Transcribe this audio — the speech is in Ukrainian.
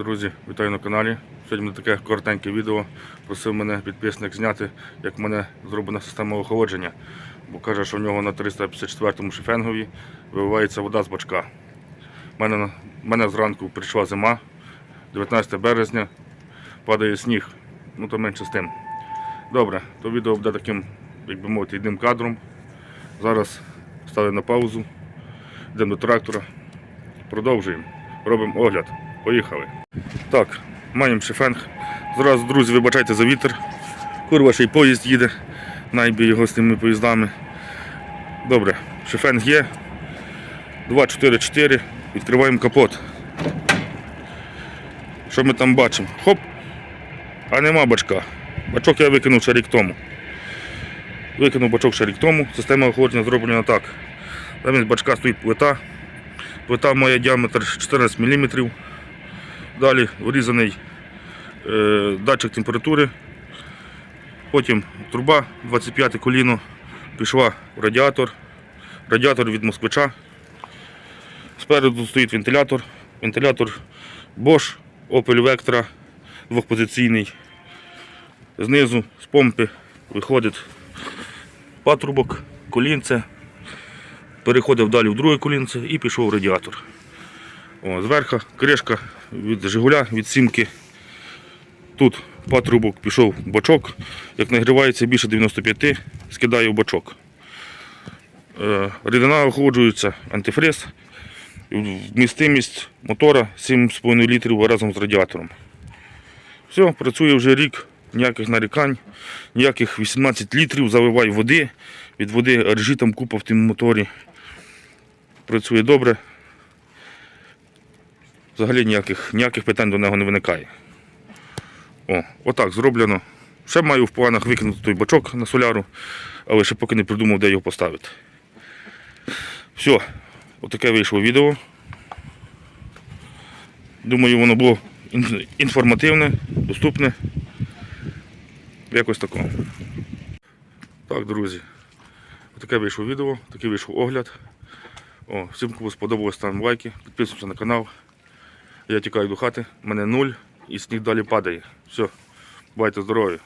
Друзі, вітаю на каналі. Сьогодні буде таке коротеньке відео. Просив мене підписник зняти, як в мене зроблена система охолодження. Бо каже, що в нього на 354-му шифенгові виливається вода з бачка. У мене, мене зранку прийшла зима, 19 березня, падає сніг. Ну то менше з тим. Добре, то відео буде таким, як би мовити, одним кадром. Зараз стали на паузу, йдемо до трактора, продовжуємо, робимо огляд. Поїхали. Так, маємо шифенг. Зразу, друзі, вибачайте за вітер. Курва ще й поїзд їде. Найбі його з тими поїздами. Добре, шифенг є. 244. Відкриваємо капот. Що ми там бачимо? Хоп! А нема бачка. Бачок я викинув ще рік тому. Викинув бачок ще рік тому. Система охолодження зроблена так. Замість бачка стоїть плита. Плита має діаметр 14 мм. Далі врізаний е, датчик температури. Потім труба 25 коліно пішла в радіатор. Радіатор від москвича. Спереду стоїть вентилятор. Вентилятор Bosch, Opel Vectra двохпозиційний. Знизу з помпи виходить патрубок, колінце. Переходив далі в друге колінце і пішов радіатор. О, зверху кришка від Жигуля, від сімки. Тут патрубок пішов бачок. Як нагрівається більше 95, скидає в бачок. Е, Рідина охолоджується антифриз. Вмістимість мотора 7,5 літрів разом з радіатором. Все, працює вже рік, ніяких нарікань, ніяких 18 літрів, заливай води. Від води ржі там купа в тім моторі. Працює добре. Взагалі ніяких, ніяких питань до нього не виникає. О, отак зроблено. Ще маю в планах викинути той бачок на соляру, але ще поки не придумав, де його поставити. Все, отаке вийшло відео. Думаю, воно було інформативне, доступне. Якось тако. Так, друзі. Отаке вийшло відео, такий вийшов огляд. О, всім, кому сподобалось, ставимо лайки, підписуємося на канал. Я тікаю до хати, мене нуль і сніг далі падає. Все, бувайте здорові.